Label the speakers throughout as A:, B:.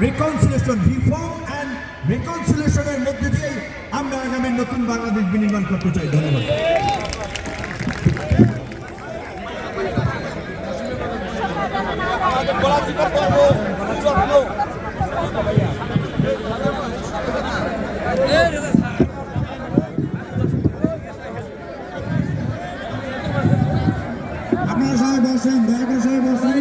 A: Reconciliation reform and রিকনসিলেশনের মধ্যে দিয়ে আমরা আগামী নতুন বাংলাদেশ বিনির্মাণ করতে চাই। ধন্যবাদ।
B: আপনারা সবাই বসেন, দয়া করে সবাই বসেন।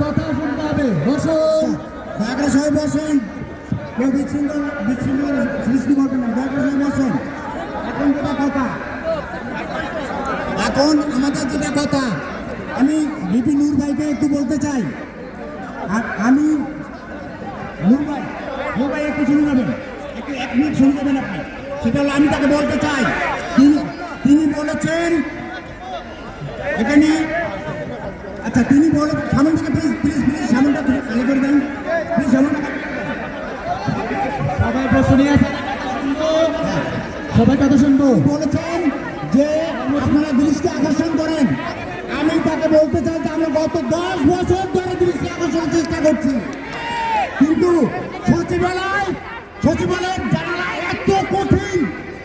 B: কথা শুনতে হবে বসুন করে সবাই এখন আমাদের যেটা কথা আমি বিপি নূর ভাইকে একটু বলতে চাই। আর আমি নূর ভাই নূর ভাই একটু শুনে নেবেন। একটু এক মিনিট শুনে নেবেন আপনি। সেটা হলো আমি তাকে বলতে চাই। তিনি তিনি বলেছেন, এখানে আচ্ছা তিনি সামনটাকে প্লিজ প্লিজ প্লিজ সামনটা খালি করে দেন। প্লিজ সামনটা।
C: সবাই প্রশ্ন সবাই কথা শুনব।
B: বলেছেন যে আপনারা দৃষ্টি আকর্ষণ করেন। আমি তাকে বলতে চাই যে আমরা গত দশ বছর ধরে দৃষ্টি আকর্ষণের চেষ্টা করছি। কিন্তু সচিবালয় সচিবালয়ের জানালা এত কঠিন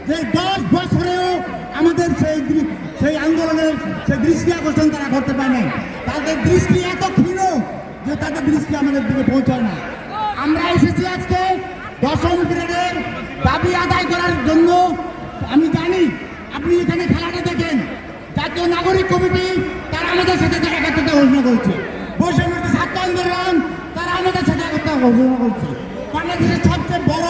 B: যে দশ বছরেও আমাদের সেই সেই আন্দোলনের সেই দৃষ্টি আকর্ষণ তারা করতে পারে নাই। তাদের দৃষ্টি এত ক্ষীণ যে তাদের দৃষ্টি আমাদের দিকে পৌঁছায় না। আমরা এসেছি আজকে দশম গ্রেডের দাবি আদায় করার জন্য। আমি জানি আপনি এখানে খেলাটা দেখেন। জাতীয় নাগরিক কমিটি তারা আমাদের সাথে একাত্রতা ঘোষণা করছে। বৈষম্য ছাত্র আন্দোলন, তারা আমাদের সাথে ঘোষণা করছে। বাংলাদেশের সবচেয়ে বড়